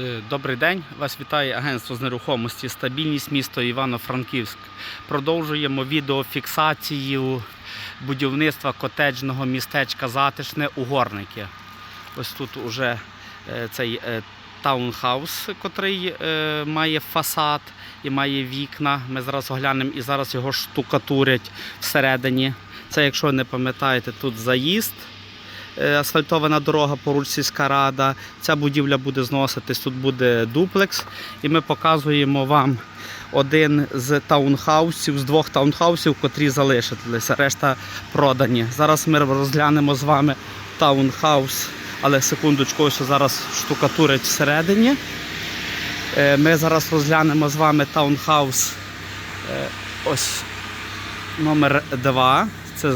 Е, Добрий день, вас вітає агентство з нерухомості Стабільність місто Івано-Франківськ. Продовжуємо відеофіксацію будівництва котеджного містечка Затишне у Горники. Ось тут уже е, цей е, таунхаус, е, має фасад і має вікна. Ми зараз оглянемо і зараз його штукатурять всередині. Це, якщо не пам'ятаєте, тут заїзд асфальтована дорога поруч сільська рада. Ця будівля буде зноситись, тут буде дуплекс. І ми показуємо вам один з таунхаусів, з двох таунхаусів, котрі залишилися. Решта продані. Зараз ми розглянемо з вами таунхаус, але секундочку, ось зараз штукатурять всередині. Е, Ми зараз розглянемо з вами таунхаус е, ось номер 2. Це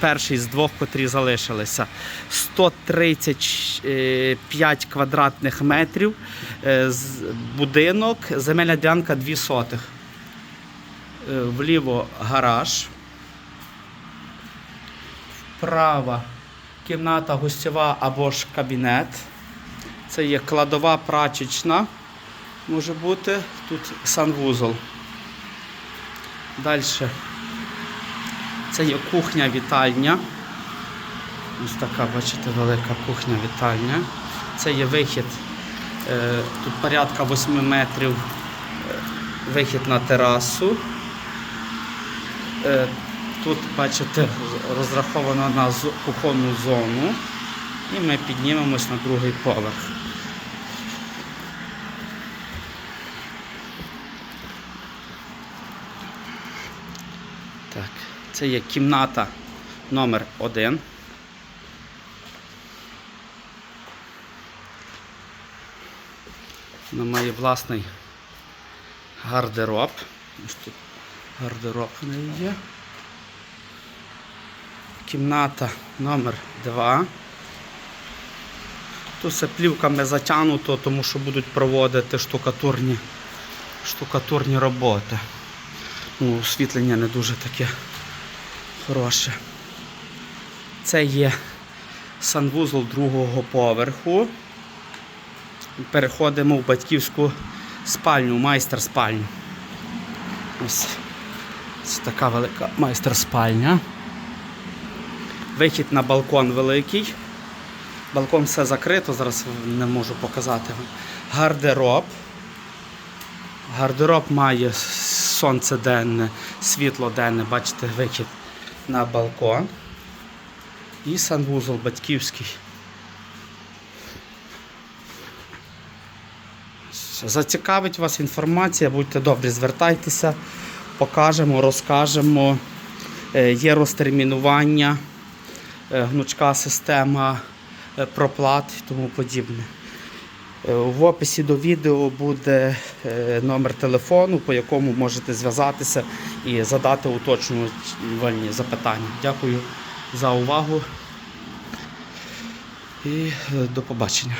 перший з двох, котрі залишилися. 135 квадратних метрів. е, Будинок, земельна ділянка 2 сотих. Е, Вліво гараж. Вправо кімната гостєва або ж кабінет. Це є кладова прачечна. Може бути. Тут санвузол. Далі. Це є кухня-вітальня. Ось така, бачите, велика кухня-вітальня. Це є вихід. е, Тут порядка 8 метрів е, вихід на терасу. Е, Тут, бачите, розраховано на кухонну зону. І ми піднімемось на другий поверх. Так, це є кімната номер 1 Вона має власний гардероб. Ось тут гардероб в неї є. Кімната номер 2 Тут все плівками затягнуто, тому що будуть проводити штукатурні, штукатурні роботи. Ну, освітлення не дуже таке хороше. Це є санвузол другого поверху. Переходимо в батьківську спальню, майстер спальню. Ось це така велика майстер спальня. Вихід на балкон великий. Балкон все закрито, зараз не можу показати. Гардероб. Гардероб має сонце денне, світло денне, бачите, вихід на балкон. І санвузол батьківський. Зацікавить вас інформація, будьте добрі, звертайтеся, покажемо, розкажемо. Е, Є розтермінування, е, гнучка система е, проплат і тому подібне. Е, В описі до відео буде е, номер телефону, по якому можете зв'язатися і задати уточнювальні запитання. Дякую за увагу і е, до побачення.